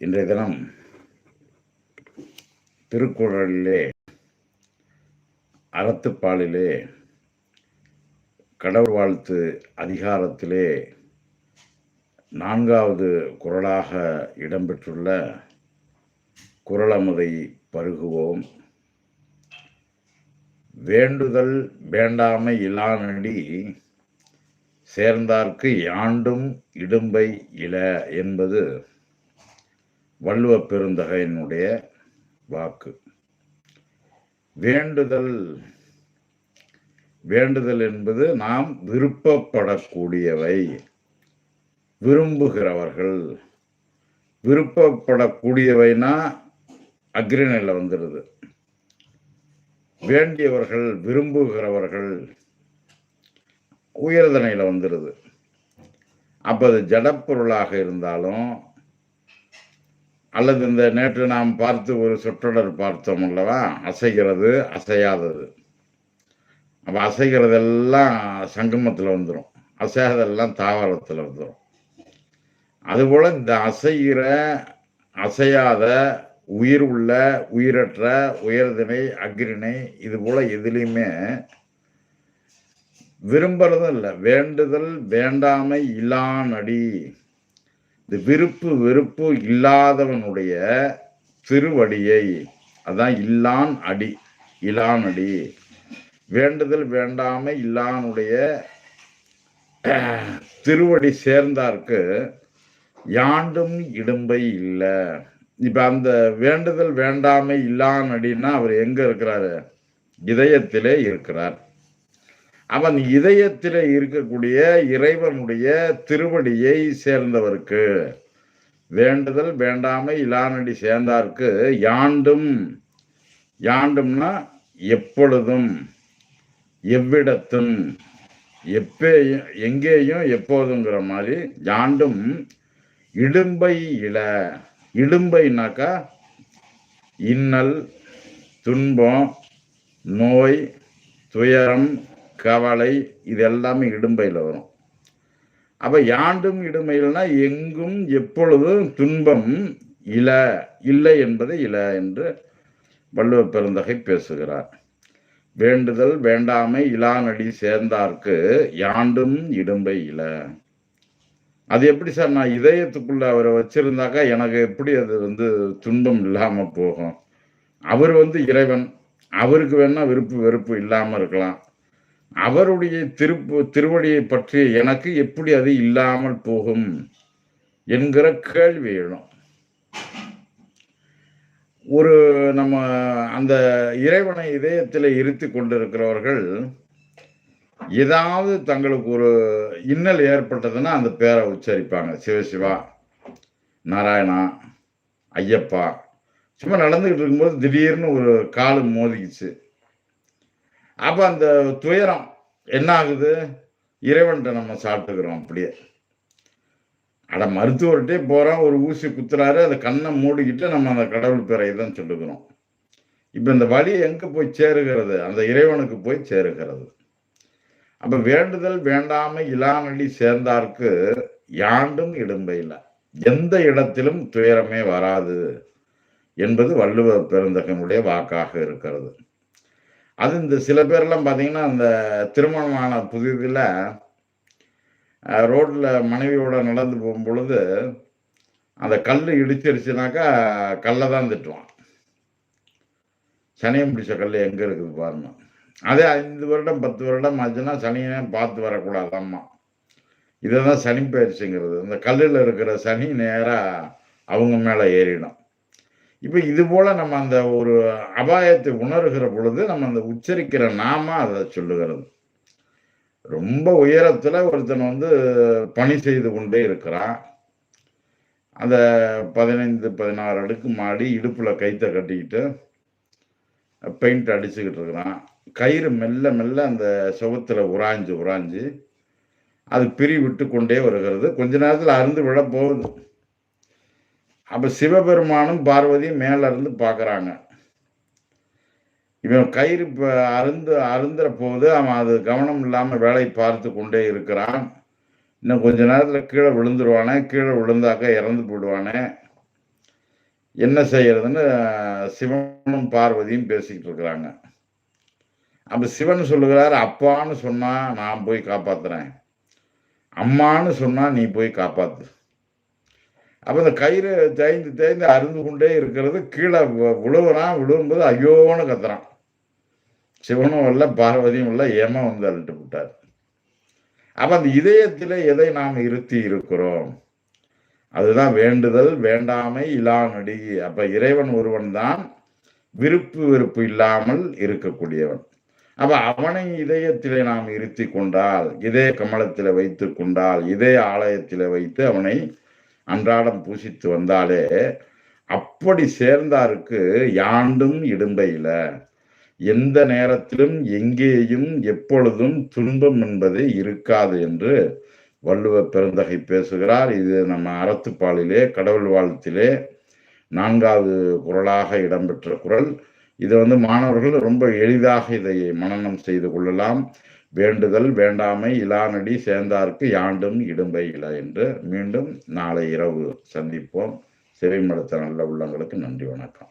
இன்றைய தினம் திருக்குறளிலே அறத்துப்பாலிலே கடவுள் வாழ்த்து அதிகாரத்திலே நான்காவது குரலாக இடம்பெற்றுள்ள குரலமுதை பருகுவோம். வேண்டுதல் வேண்டாமை இலானடி சேர்ந்தார்க்கு யாண்டும் இடும்பை இல என்பது வள்ளுவ பெருந்தகையினுடைய வாக்கு. வேண்டுதல் வேண்டுதல் என்பது நாம் விருப்பப்படக்கூடியவை. விரும்புகிறவர்கள் விருப்பப்படக்கூடியவைனா அக்ரிணையில் வந்துடுது வேண்டியவர்கள் விரும்புகிறவர்கள் உயர்தனையில் வந்துடுது அப்போ அது ஜடப்பொருளாக இருந்தாலும் அல்லது இந்த நேற்று நாம் பார்த்து ஒரு சொற்றொடர் பார்த்தோம் அல்லவா? அசைகிறது அசையாதது. அப்போ அசைகிறதெல்லாம் சங்கமத்தில் வந்துடும் அசையாதெல்லாம் தாவரத்தில் வந்துடும் அதுபோல் இந்த அசைகிற அசையாத உயிர் உள்ள உயிரற்ற உயர்திணை அக்ரிணை இது போல் எதுலேயுமே விரும்புறதும் இல்லை. வேண்டுதல் வேண்டாமை இல்லானடி இந்த விருப்பு வெறுப்பு இல்லாதவனுடைய திருவடியை அதான் இல்லான் அடி இலான் அடி. வேண்டுதல் வேண்டாமை இல்லானுடைய திருவடி சேர்ந்தார்க்கு யாண்டும் இடும்பை இல்லை. இப்போ அந்த வேண்டுதல் வேண்டாமை இல்லான் அடின்னா அவர் எங்கே இருக்கிறாரு? இதயத்திலே இருக்கிறார். அவன் இதயத்திலே இருக்கக்கூடிய இறைவனுடைய திருவடியை சேர்ந்தவருக்கு. வேண்டுதல் வேண்டாமை இலானடி சேர்ந்தார்க்கு யாண்டும் யாண்டும்னா எப்பொழுதும் எவ்விடத்தும் எப்பேயும் எங்கேயும் எப்போதுங்கிற மாதிரி யாண்டும் இடும்பை இல இடும்பைனாக்கா இன்னல் துன்பம் நோய் துயரம் கவலை இது எல்லாமே இடும்பையில் வரும். அப்போ யாண்டும் இடுமையில்னா எங்கும் எப்பொழுதும் துன்பம் இல இல்லை என்பது இல என்று வள்ளுவ பெருந்தகை பேசுகிறார். வேண்டுதல் வேண்டாமை இலானடி சேர்ந்தார்க்கு யாண்டும் இடும்பை இல. அது எப்படி சார் நான் இதயத்துக்குள்ள அவரை வச்சிருந்தாக்கா எனக்கு எப்படி அது வந்து துன்பம் இல்லாமல் போகும்? அவர் வந்து இறைவன். அவருக்கு வேணா விருப்பு வெறுப்பு இல்லாமல் இருக்கலாம். அவருடைய திருப்பு திருவடியை பற்றி எனக்கு எப்படி அது இல்லாமல் போகும் என்கிற கேள்வி எழும். ஒரு நம்ம அந்த இறைவனை இதயத்தில் இருத்தி கொண்டிருக்கிறவர்கள் ஏதாவது தங்களுக்கு ஒரு இன்னல் ஏற்பட்டதுன்னா அந்த பேரை உச்சரிப்பாங்க. சிவசிவா நாராயணா ஐயப்பா. சும்மா நடந்துக்கிட்டு இருக்கும்போது திடீர்னு ஒரு காலு மோதிக்குச்சு. அப்போ அந்த துயரம் என்ன ஆகுது? இறைவன்கிட்ட நம்ம சாப்பிட்டுக்கிறோம் அப்படியே. அட மருத்துவர்கிட்டே போகிறோம் ஒரு ஊசி குத்துறாரு அதை கண்ணை மூடிக்கிட்டு நம்ம அந்த கடவுள் பேரை தான் சொல்லுகிறோம். இப்போ இந்த வழி எங்கே போய் சேருகிறது? அந்த இறைவனுக்கு போய் சேருகிறது. அப்ப வேண்டுதல் வேண்டாமை இலானடி சேர்ந்தார்க்கு யாண்டும் இடும்பையில் எந்த இடத்திலும் துயரமே வராது என்பது வள்ளுவர் பெருந்தகனுடைய வாக்காக இருக்கிறது. அது இந்த சில பேர்லாம் பார்த்தீங்கன்னா அந்த திருமணமான புதிதில் ரோட்டில் மனைவியோட நடந்து போகும் பொழுது அந்த கல் இடிச்சிருச்சுனாக்கா கல்லை தான் திட்டுவான். சனியம் பிடிச்ச கல் எங்கே இருக்குது பாருங்க. அதே ஐந்து வருடம் பத்து வருடம் ஆச்சுன்னா சனியை பார்த்து வரக்கூடாதாம்மா இதை தான் சனி பயிற்சிங்கிறது. இந்த கல்லில் இருக்கிற சனி நேராக அவங்க மேலே ஏறிடும். இப்போ இது போல நம்ம அந்த ஒரு அபாயத்தை உணர்கிற பொழுது நம்ம அந்த உச்சரிக்கிற நாம அதை சொல்லுகிறது. ரொம்ப உயரத்தில் ஒருத்தன் வந்து பணி செய்து கொண்டே இருக்கிறான். அந்த பதினைந்து பதினாறு அடுக்கு மாடி இடுப்பில் கைத்தை கட்டிக்கிட்டு பெயிண்ட் அடிச்சுக்கிட்டு இருக்கிறான். கயிறு மெல்ல மெல்ல அந்த சுகத்துல உராஞ்சு உராஞ்சு அது பிரி விட்டு கொண்டே வருகிறது. கொஞ்ச நேரத்தில் அருந்து விழ போகுது அப்போ சிவபெருமானும் பார்வதியும் மேலே இருந்து பார்க்குறாங்க இவன் கயிறு இப்போ அருந்து அருந்துற போது அவன் அது கவனம் இல்லாமல் வேலை பார்த்து கொண்டே இருக்கிறான். இன்னும் கொஞ்ச நேரத்தில் கீழே விழுந்துருவானே கீழே விழுந்தாக்க இறந்து போயிடுவானே. என்ன செய்யறதுன்னு சிவனும் பார்வதியும் பேசிக்கிட்டு இருக்கிறாங்க. அப்போ சிவன் சொல்லுகிறார் அப்பான்னு சொன்னால் நான் போய் காப்பாத்துறேன். அம்மான்னு சொன்னால் நீ போய் காப்பாற்று அப்ப இந்த கயிறு தேய்ந்து தேய்ந்து அருந்து கொண்டே இருக்கிறது கீழே விழுவுறான் விழுவும்போது ஐயோன்னு கத்துறான். சிவனும் இல்ல பார்வதியும் இல்ல ஏமா வந்து அழுட்டு விட்டார். அப்ப அந்த இதயத்தில் எதை நாம் இருத்தி இருக்கிறோம்? அதுதான் வேண்டுதல் வேண்டாமை இலா நடிகை அப்ப இறைவன் ஒருவன் தான் விருப்பு வெறுப்பு இல்லாமல் இருக்கக்கூடியவன். அப்ப அவனை இதயத்திலே நாம் இருத்தி கொண்டால் இதே கமலத்தில வைத்து கொண்டால் இதே ஆலயத்தில வைத்து அவனை அன்றாடம் பூசித்து வந்தாலே அப்படி சேர்ந்தாருக்கு யாண்டும் இடும்பையில எந்த நேரத்திலும் எங்கேயும் எப்பொழுதும் துன்பம் என்பது இருக்காது என்று வள்ளுவ பெருந்தகை பேசுகிறார். இது நம்ம அறத்துப்பாலிலே கடவுள் வாழ்த்திலே நான்காவது குரலாக இடம்பெற்ற குரல். இது வந்து மாணவர்கள் ரொம்ப எளிதாக இதை மனநம் செய்து கொள்ளலாம். வேண்டுதல் வேண்டாமை இலானடி சேர்ந்தார்க்கு யாண்டும் இடும்பை இல என்று மீண்டும் நாளை இரவு சந்திப்போம். சிறைமடத்த நல்ல உள்ளங்களுக்கு நன்றி வணக்கம்.